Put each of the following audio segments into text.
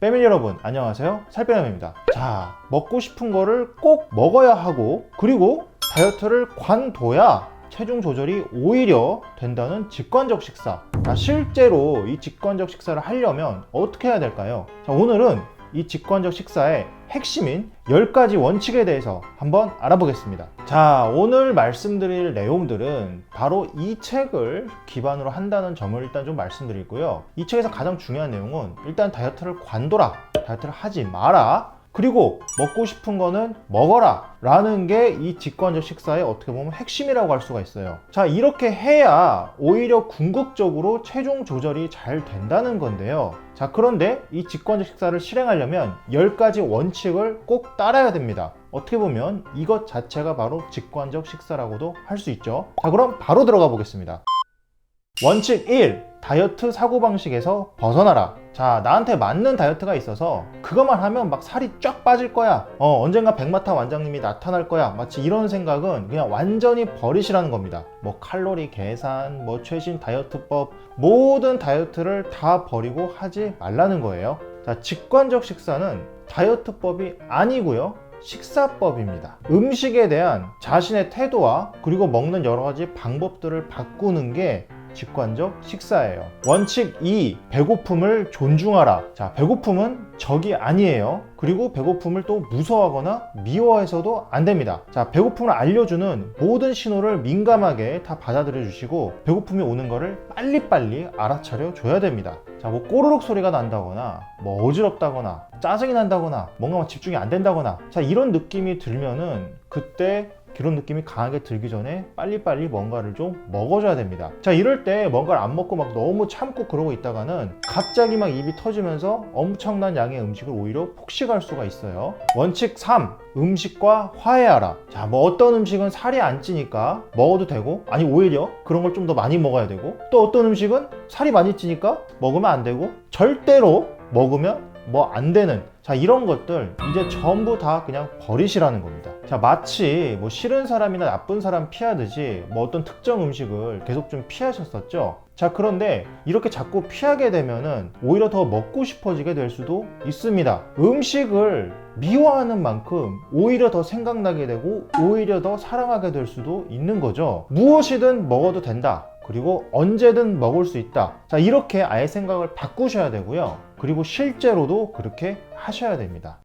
패밀리 여러분 안녕하세요. 살빼남입니다. 자 먹고 싶은 거를 꼭 먹어야 하고 그리고 다이어트를 관둬야 체중 조절이 오히려 된다는 직관적 식사. 자, 실제로 이 직관적 식사를 하려면 어떻게 해야 될까요? 자, 오늘은 이 직관적 식사의 핵심인 10가지 원칙에 대해서 한번 알아보겠습니다. 자, 오늘 말씀드릴 내용들은 바로 이 책을 기반으로 한다는 점을 일단 좀 말씀드리고요. 이 책에서 가장 중요한 내용은 일단 다이어트를 관둬라. 다이어트를 하지 마라. 그리고 먹고 싶은 거는 먹어라 라는 게 이 직관적 식사의 어떻게 보면 핵심이라고 할 수가 있어요. 자 이렇게 해야 오히려 궁극적으로 체중 조절이 잘 된다는 건데요. 자 그런데 이 직관적 식사를 실행하려면 10가지 원칙을 꼭 따라야 됩니다. 어떻게 보면 이것 자체가 바로 직관적 식사라고도 할 수 있죠. 자 그럼 바로 들어가 보겠습니다 원칙 1. 다이어트 사고방식에서 벗어나라. 자, 나한테 맞는 다이어트가 있어서 그것만 하면 막 살이 쫙 빠질 거야. 어, 언젠가 백마타 원장님이 나타날 거야. 마치 이런 생각은 그냥 완전히 버리시라는 겁니다. 뭐 칼로리 계산, 뭐 최신 다이어트법, 모든 다이어트를 다 버리고 하지 말라는 거예요. 자, 직관적 식사는 다이어트법이 아니고요. 식사법입니다. 음식에 대한 자신의 태도와 그리고 먹는 여러 가지 방법들을 바꾸는 게 직관적 식사예요. 원칙 2. 배고픔을 존중하라. 자, 배고픔은 적이 아니에요. 그리고 배고픔을 또 무서워하거나 미워해서도 안 됩니다. 자, 배고픔을 알려주는 모든 신호를 민감하게 다 받아들여 주시고 배고픔이 오는 거를 빨리빨리 알아차려 줘야 됩니다. 자, 뭐 꼬르륵 소리가 난다거나 뭐 어지럽다거나 짜증이 난다거나 뭔가 막 집중이 안 된다거나 자, 이런 느낌이 들면은 그때 그런 느낌이 강하게 들기 전에 빨리빨리 뭔가를 좀 먹어줘야 됩니다. 자, 이럴 때 뭔가를 안 먹고 막 너무 참고 그러고 있다가는 갑자기 막 입이 터지면서 엄청난 양의 음식을 오히려 폭식할 수가 있어요. 원칙 3. 음식과 화해하라. 자, 뭐 어떤 음식은 살이 안 찌니까 먹어도 되고, 아니, 오히려 그런 걸 좀 더 많이 먹어야 되고, 또 어떤 음식은 살이 많이 찌니까 먹으면 안 되고, 절대로 먹으면 뭐 안 되는 자 이런 것들 이제 전부 다 그냥 버리시라는 겁니다. 자 마치 뭐 싫은 사람이나 나쁜 사람 피하듯이 뭐 어떤 특정 음식을 계속 좀 피하셨었죠? 자 그런데 이렇게 자꾸 피하게 되면은 오히려 더 먹고 싶어지게 될 수도 있습니다. 음식을 미워하는 만큼 오히려 더 생각나게 되고 오히려 더 사랑하게 될 수도 있는 거죠. 무엇이든 먹어도 된다. 그리고 언제든 먹을 수 있다. 자, 이렇게 아예 생각을 바꾸셔야 되고요. 그리고 실제로도 그렇게 하셔야 됩니다.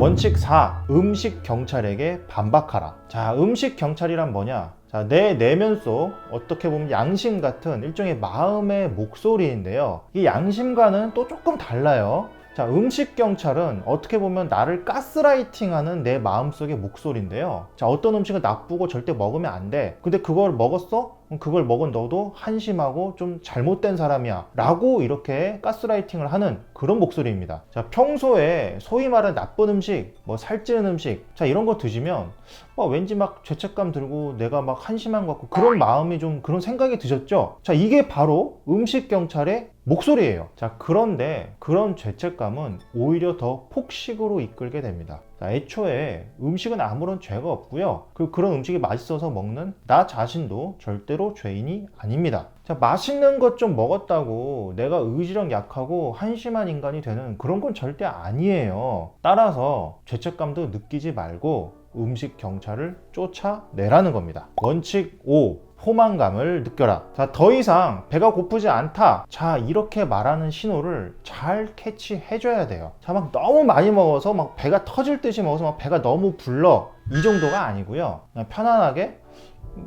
원칙 4. 음식 경찰에게 반박하라. 자, 음식 경찰이란 뭐냐? 자, 내 내면 속 어떻게 보면 양심 같은 일종의 마음의 목소리인데요. 이 양심과는 또 조금 달라요. 자, 음식 경찰은 어떻게 보면 나를 가스라이팅하는 내 마음속의 목소리인데요. 자, 어떤 음식은 나쁘고 절대 먹으면 안 돼. 근데 그걸 먹었어? 그걸 먹은 너도 한심하고 좀 잘못된 사람이야. 라고 이렇게 가스라이팅을 하는 그런 목소리입니다. 자, 평소에 소위 말하는 나쁜 음식, 뭐 살찌는 음식, 자, 이런 거 드시면 어, 왠지 막 죄책감 들고 내가 막 한심한 것 같고 그런 마음이 좀 그런 생각이 드셨죠? 자, 이게 바로 음식 경찰의 목소리예요. 자, 그런데 그런 죄책감은 오히려 더 폭식으로 이끌게 됩니다. 자, 애초에 음식은 아무런 죄가 없고요. 그 그런 음식이 맛있어서 먹는 나 자신도 절대로 죄인이 아닙니다. 자, 맛있는 것 좀 먹었다고 내가 의지력 약하고 한심한 인간이 되는 그런 건 절대 아니에요. 따라서 죄책감도 느끼지 말고 음식 경찰을 쫓아내라는 겁니다. 원칙 5. 포만감을 느껴라. 자, 더 이상 배가 고프지 않다. 자, 이렇게 말하는 신호를 잘 캐치해줘야 돼요. 자, 막 너무 많이 먹어서 막 배가 터질 듯이 먹어서 막 배가 너무 불러. 이 정도가 아니고요. 편안하게,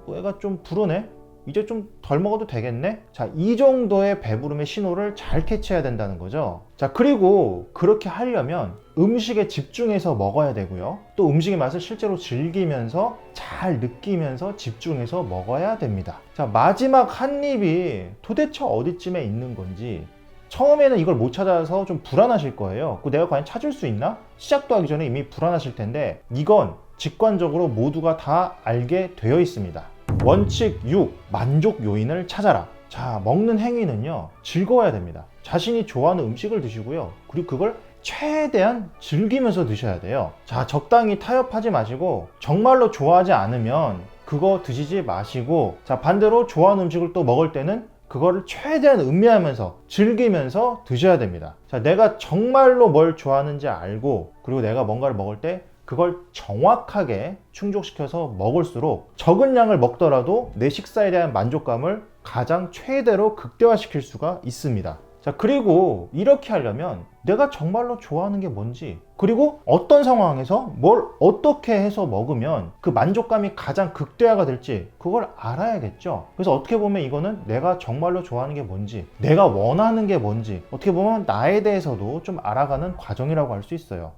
뭐 애가 좀 부르네? 이제 좀 덜 먹어도 되겠네? 자, 이 정도의 배부름의 신호를 잘 캐치해야 된다는 거죠. 자, 그리고 그렇게 하려면 음식에 집중해서 먹어야 되고요. 또 음식의 맛을 실제로 즐기면서 잘 느끼면서 집중해서 먹어야 됩니다. 자, 마지막 한 입이 도대체 어디쯤에 있는 건지 처음에는 이걸 못 찾아서 좀 불안하실 거예요. 그 내가 과연 찾을 수 있나? 시작도 하기 전에 이미 불안하실 텐데 이건 직관적으로 모두가 다 알게 되어 있습니다. 원칙 6. 만족 요인을 찾아라. 자, 먹는 행위는요, 즐거워야 됩니다. 자신이 좋아하는 음식을 드시고요. 그리고 그걸 최대한 즐기면서 드셔야 돼요. 자, 적당히 타협하지 마시고, 정말로 좋아하지 않으면 그거 드시지 마시고, 자, 반대로 좋아하는 음식을 또 먹을 때는 그거를 최대한 음미하면서 즐기면서 드셔야 됩니다. 자, 내가 정말로 뭘 좋아하는지 알고 그리고 내가 뭔가를 먹을 때 그걸 정확하게 충족시켜서 먹을수록 적은 양을 먹더라도 내 식사에 대한 만족감을 가장 최대로 극대화시킬 수가 있습니다. 자, 그리고 이렇게 하려면 내가 정말로 좋아하는 게 뭔지, 그리고 어떤 상황에서 뭘 어떻게 해서 먹으면 그 만족감이 가장 극대화가 될지 그걸 알아야겠죠. 그래서 어떻게 보면 이거는 내가 정말로 좋아하는 게 뭔지, 내가 원하는 게 뭔지, 어떻게 보면 나에 대해서도 좀 알아가는 과정이라고 할 수 있어요.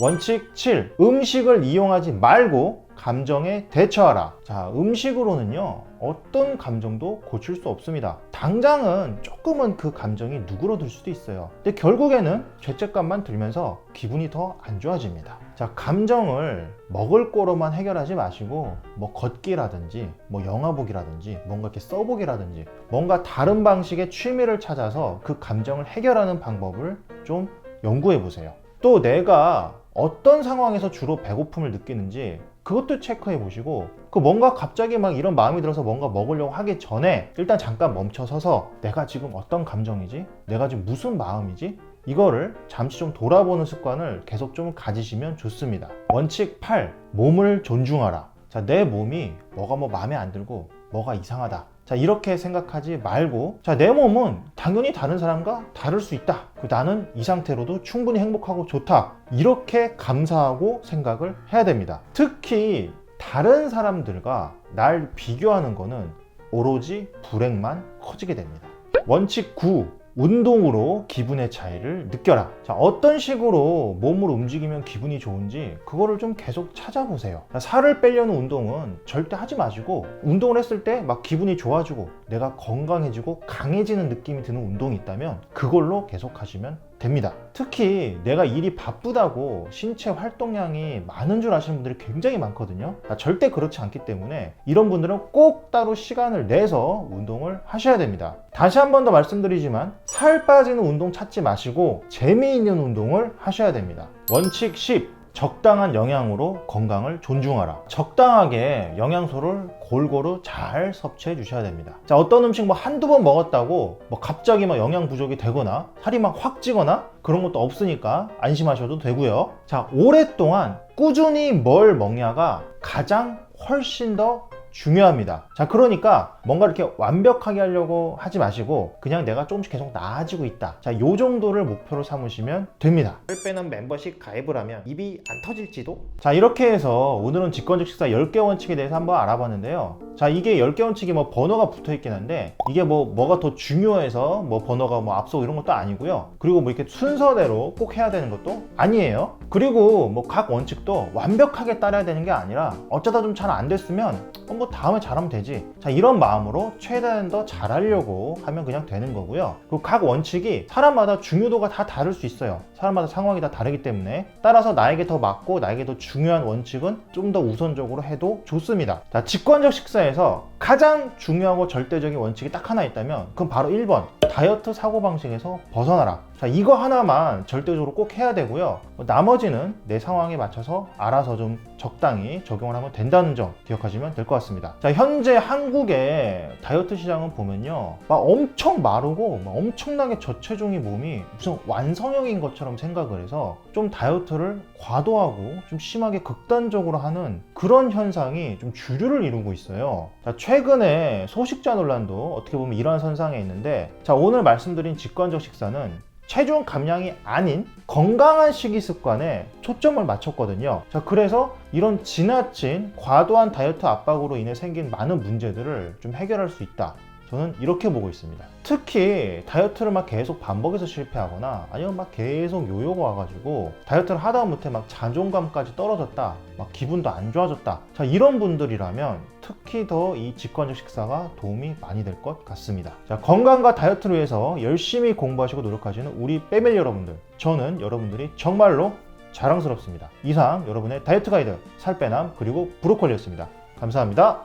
원칙 7. 음식을 이용하지 말고 감정에 대처하라. 자, 음식으로는요, 어떤 감정도 고칠 수 없습니다. 당장은 조금은 그 감정이 누그러들 수도 있어요. 근데 결국에는 죄책감만 들면서 기분이 더 안 좋아집니다. 자, 감정을 먹을 거로만 해결하지 마시고, 뭐 걷기라든지, 뭐 영화 보기라든지, 뭔가 이렇게 써보기라든지, 뭔가 다른 방식의 취미를 찾아서 그 감정을 해결하는 방법을 좀 연구해 보세요. 또 내가 어떤 상황에서 주로 배고픔을 느끼는지 그것도 체크해 보시고 그 뭔가 갑자기 막 이런 마음이 들어서 뭔가 먹으려고 하기 전에 일단 잠깐 멈춰 서서 내가 지금 어떤 감정이지? 내가 지금 무슨 마음이지? 이거를 잠시 좀 돌아보는 습관을 계속 좀 가지시면 좋습니다. 원칙 8. 몸을 존중하라. 자, 내 몸이 뭐가 뭐 마음에 안 들고 뭐가 이상하다. 자, 이렇게 생각하지 말고, 자, 내 몸은 당연히 다른 사람과 다를 수 있다. 그 나는 이 상태로도 충분히 행복하고 좋다. 이렇게 감사하고 생각을 해야 됩니다. 특히 다른 사람들과 날 비교하는 거는 오로지 불행만 커지게 됩니다. 원칙 9. 운동으로 기분의 차이를 느껴라. 자, 어떤 식으로 몸을 움직이면 기분이 좋은지 그거를 좀 계속 찾아보세요. 자, 살을 빼려는 운동은 절대 하지 마시고 운동을 했을 때 막 기분이 좋아지고 내가 건강해지고 강해지는 느낌이 드는 운동이 있다면 그걸로 계속 하시면 됩니다. 특히 내가 일이 바쁘다고 신체 활동량이 많은 줄 아시는 분들이 굉장히 많거든요. 아, 절대 그렇지 않기 때문에 이런 분들은 꼭 따로 시간을 내서 운동을 하셔야 됩니다. 다시 한 번 더 말씀드리지만 살 빠지는 운동 찾지 마시고 재미있는 운동을 하셔야 됩니다. 원칙 10. 적당한 영양으로 건강을 존중하라. 적당하게 영양소를 골고루 잘 섭취해 주셔야 됩니다. 자, 어떤 음식 뭐 한두 번 먹었다고 뭐 갑자기 막 영양 부족이 되거나 살이 막 확 찌거나 그런 것도 없으니까 안심하셔도 되고요. 자, 오랫동안 꾸준히 뭘 먹냐가 가장 훨씬 더 중요합니다. 자, 그러니까 뭔가 이렇게 완벽하게 하려고 하지 마시고 그냥 내가 조금씩 계속 나아지고 있다. 자, 요 정도를 목표로 삼으시면 됩니다. 살 빼는 멤버십 가입을 하면 입이 안 터질지도? 자, 이렇게 해서 오늘은 직관적 식사 10개 원칙에 대해서 한번 알아봤는데요. 자, 이게 10개 원칙이 뭐 번호가 붙어 있긴 한데 이게 뭐 뭐가 더 중요해서 뭐 번호가 뭐 앞서고 이런 것도 아니고요. 그리고 뭐 이렇게 순서대로 꼭 해야 되는 것도 아니에요. 그리고 뭐 각 원칙도 완벽하게 따라야 되는 게 아니라 어쩌다 좀 잘 안 됐으면 다음에 잘하면 되지. 자, 이런 마음으로 최대한 더 잘하려고 하면 그냥 되는 거고요. 그리고 각 원칙이 사람마다 중요도가 다 다를 수 있어요. 사람마다 상황이 다 다르기 때문에 따라서 나에게 더 맞고 나에게 더 중요한 원칙은 좀 더 우선적으로 해도 좋습니다. 자, 직관적 식사에서 가장 중요하고 절대적인 원칙이 딱 하나 있다면 그건 바로 1번 다이어트 사고방식에서 벗어나라. 자, 이거 하나만 절대적으로 꼭 해야 되고요. 뭐 나머지는 내 상황에 맞춰서 알아서 좀 적당히 적용을 하면 된다는 점 기억하시면 될 것 같습니다. 자, 현재 한국의 다이어트 시장은 보면요. 막 엄청 마르고 막 엄청나게 저체중이 몸이 무슨 완성형인 것처럼 생각을 해서 좀 다이어트를 과도하고 좀 심하게 극단적으로 하는 그런 현상이 좀 주류를 이루고 있어요. 자, 최근에 소식자 논란도 어떻게 보면 이러한 선상에 있는데 자, 오늘 말씀드린 직관적 식사는 체중 감량이 아닌 건강한 식이 습관에 초점을 맞췄거든요. 자, 그래서 이런 지나친 과도한 다이어트 압박으로 인해 생긴 많은 문제들을 좀 해결할 수 있다. 저는 이렇게 보고 있습니다. 특히 다이어트를 막 계속 반복해서 실패하거나 아니면 막 계속 요요가 와가지고 다이어트를 하다 못해 막 자존감까지 떨어졌다, 막 기분도 안 좋아졌다. 자, 이런 분들이라면 특히 더 이 직관적 식사가 도움이 많이 될 것 같습니다. 자, 건강과 다이어트를 위해서 열심히 공부하시고 노력하시는 우리 빼밀 여러분들. 저는 여러분들이 정말로 자랑스럽습니다. 이상 여러분의 다이어트 가이드 살 빼남 그리고 브로콜리였습니다. 감사합니다.